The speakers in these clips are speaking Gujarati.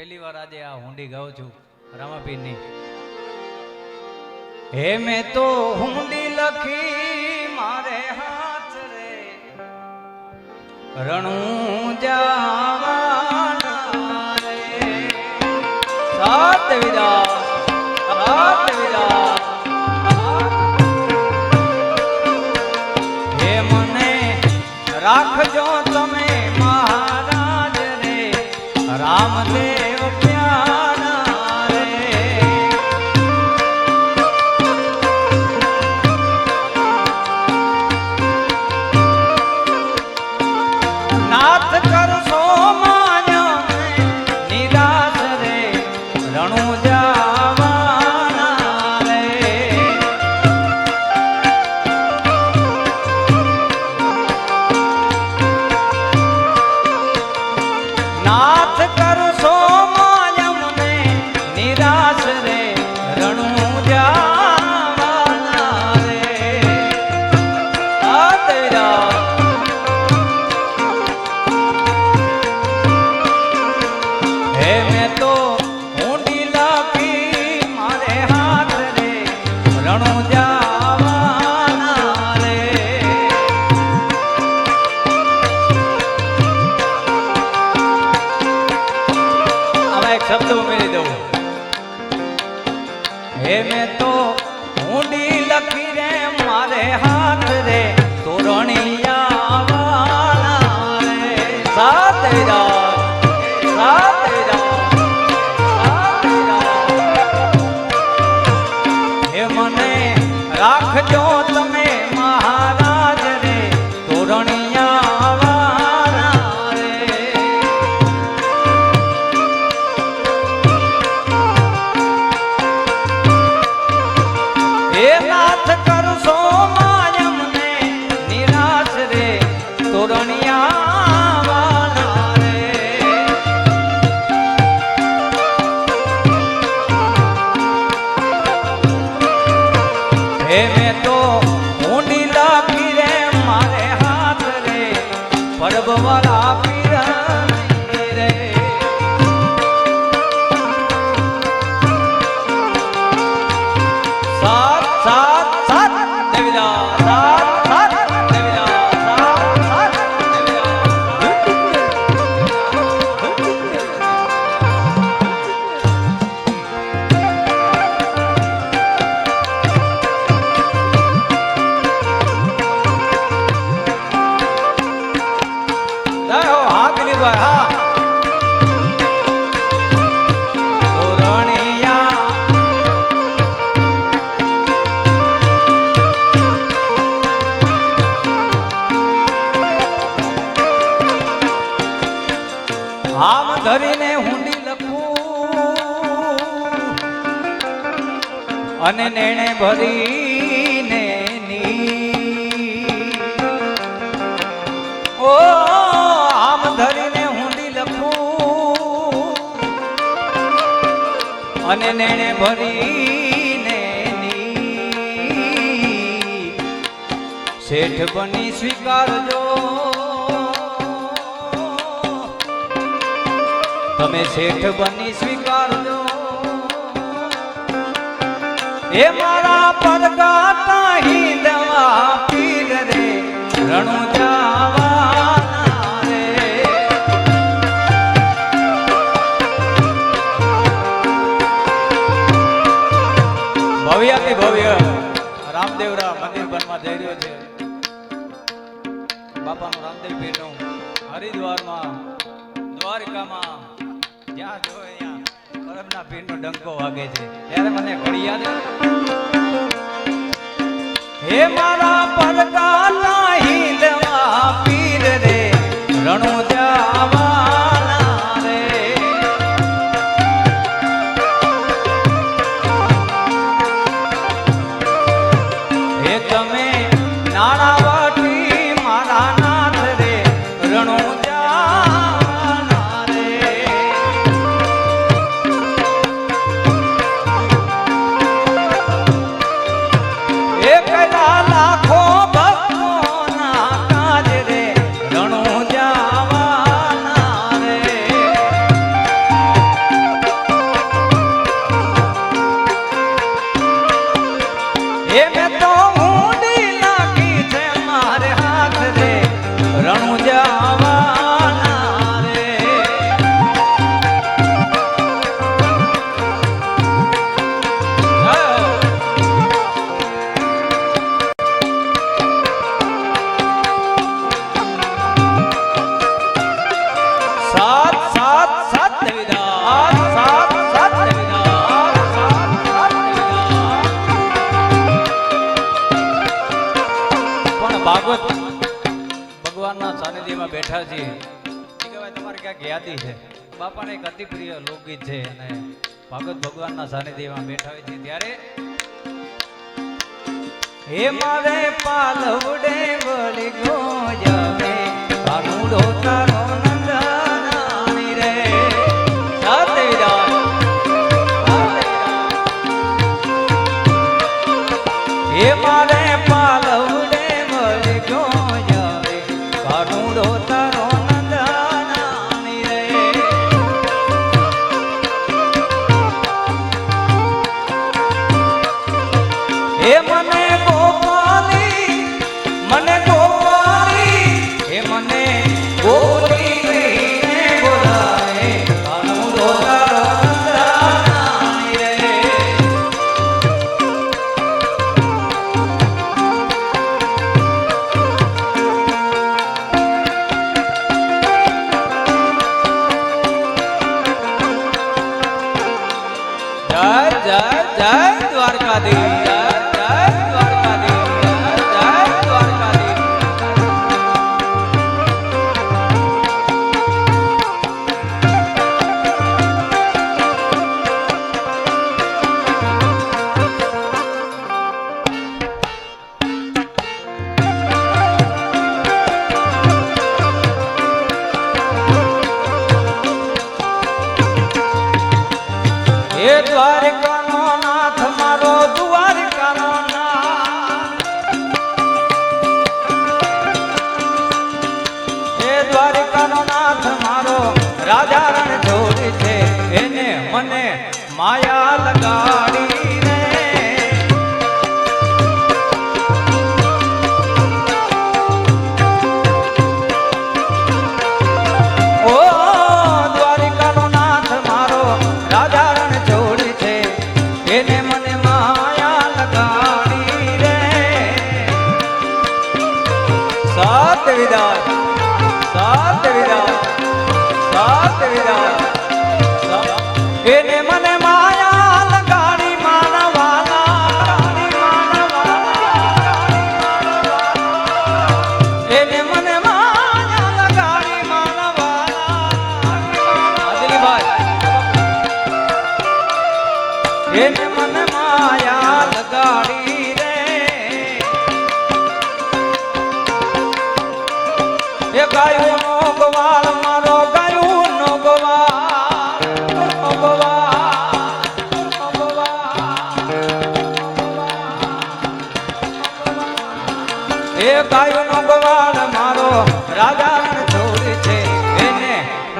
પહેલી વાર આજે આ હુંડી ગાઉં છું, રામાપીરની. હે મેં તો હુંડી લખી, મારે હાથ રે. રણું જાવાના રે. સાત વિદા રાખજો તમે મહારાજ રે. પ્યારા નાથ કરશો રણો અને નેણે ભરીને શેઠ બની સ્વીકારજો. તમે શેઠ બની સ્વીકારજો. એ મારા પરગાતા હિંદવા પીર રે રણુ ભવ્યાતિ ભવ્ય? રામદેવરા મંદિર બનવા જઈ રહ્યો છે. બાપાનું રામદેવ પીરનું હરિદ્વારમાં, દ્વારકામાં, જ્યાં જો ત્યાં કરમના પીરનો ડંકો વાગે છે. ત્યારે મને ઘડી યાદ હે મારા પરગાતા હિંદવા પીર રે રણો જાવાના બાપાને એક અતિ પ્રિય લોકગીત છે અને ભગત ભગવાનના સાનિધ્યમાં બેઠા હોય છે ત્યારે હે મારે પાલવડે વળી ગો જાવે તારો রাধে માયા લગાડી રે મારો રાજા રણ છે. એને મને માયા લગાડી રે સાત વિદાય સાત વિદાય સાત વિદાય એને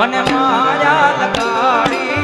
મને માયા લગાડી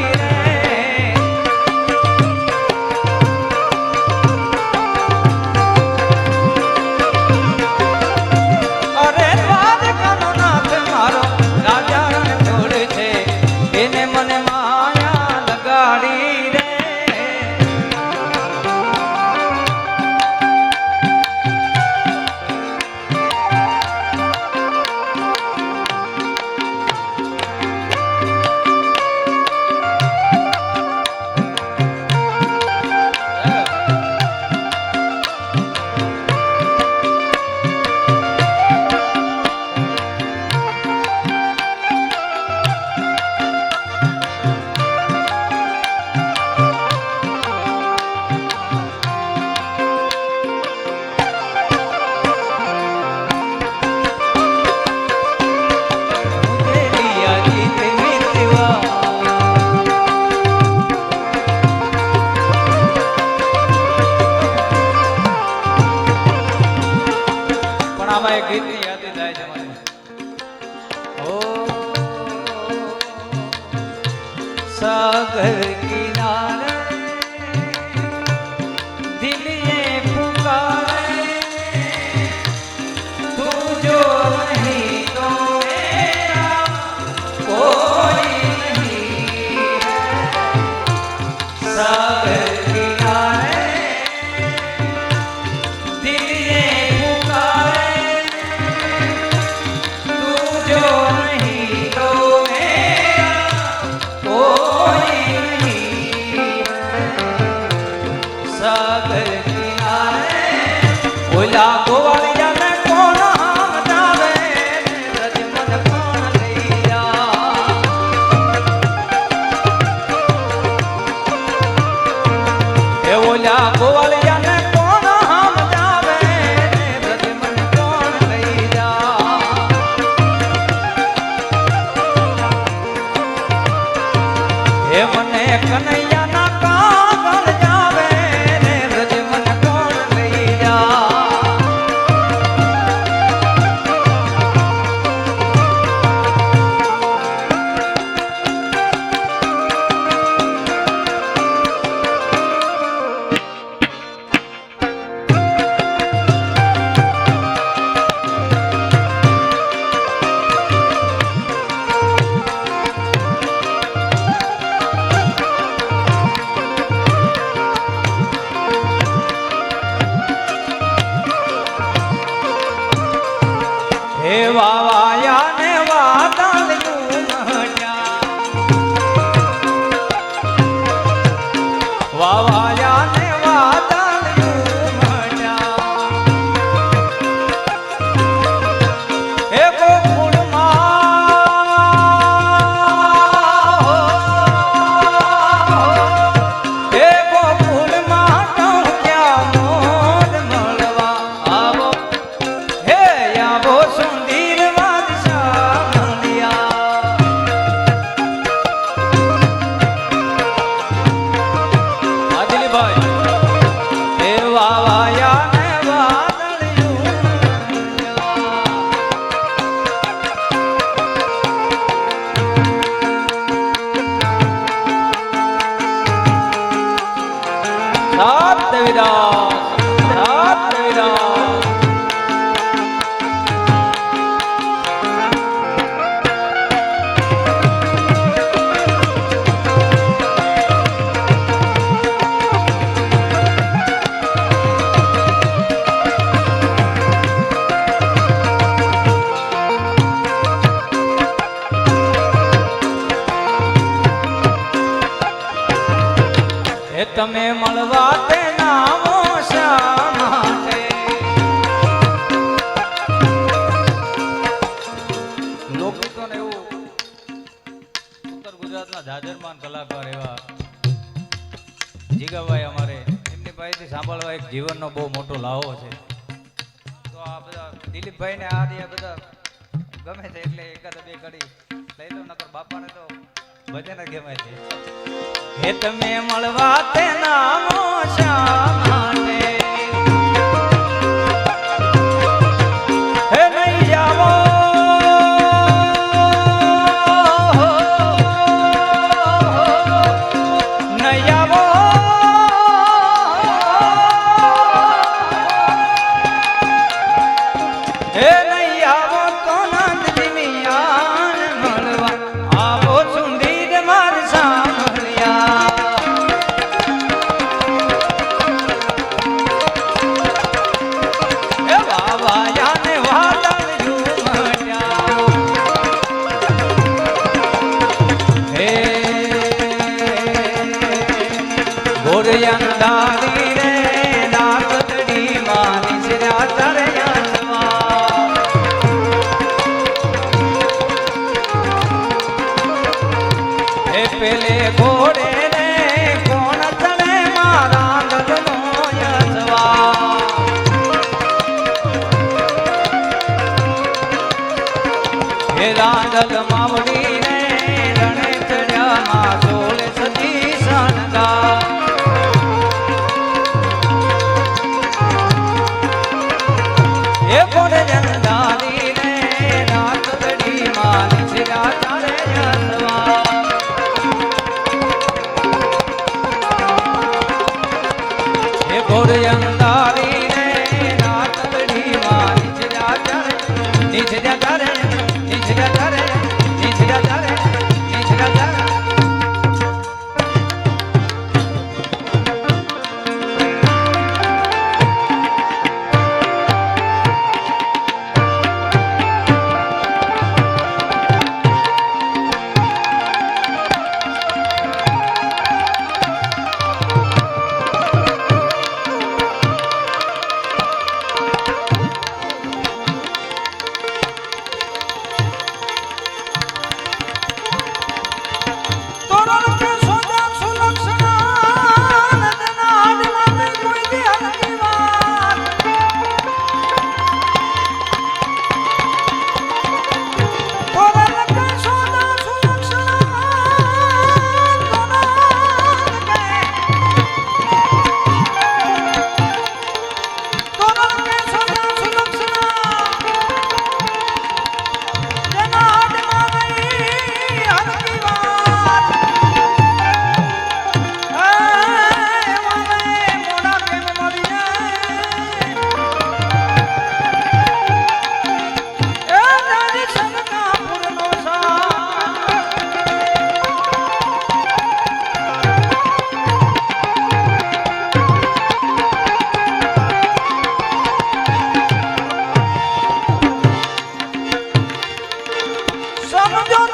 કિનારે દિલીપભાઈ ને આ દે બધા ગમે છે એટલે એકાદ બે ઘડી લઈ લો, નકર બાપાને તો ભજન ગમે છે. એ તમે મળવા તે નામો શા માટે. માંડલ માવડી રે રણે ચડ્યા 双门票。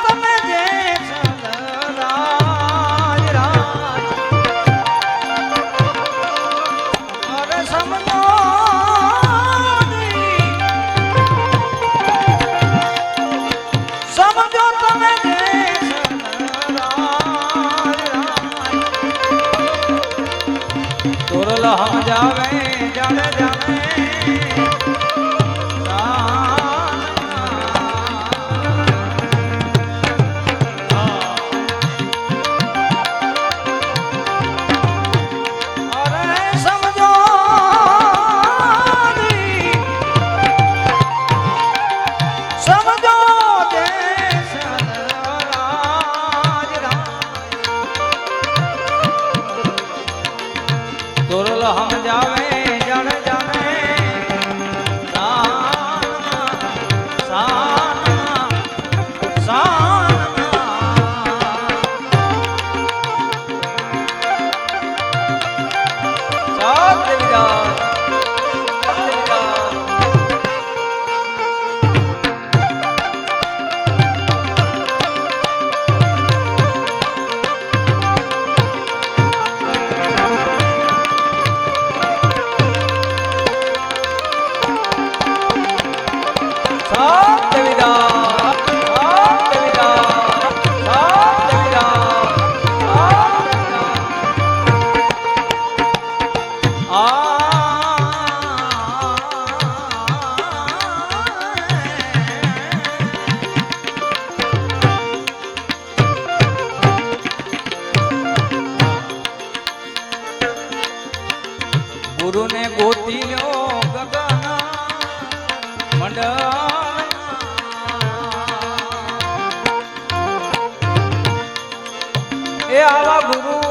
એ આવા ગુરુ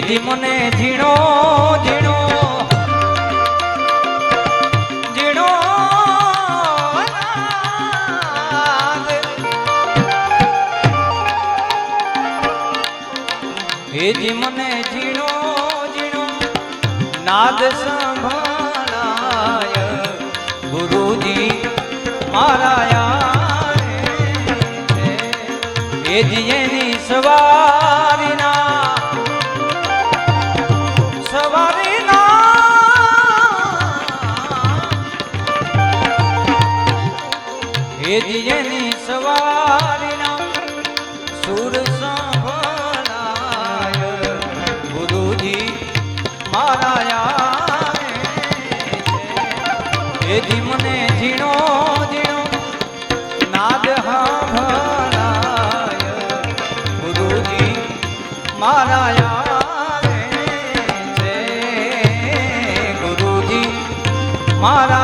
જી મને ઝીણો ઝીણો. ઝીણો હે જી મને ઝીણો ઝીણો. નાદ સંભાળાય ગુરુજી મારાયા એ જી એની સવાર મારા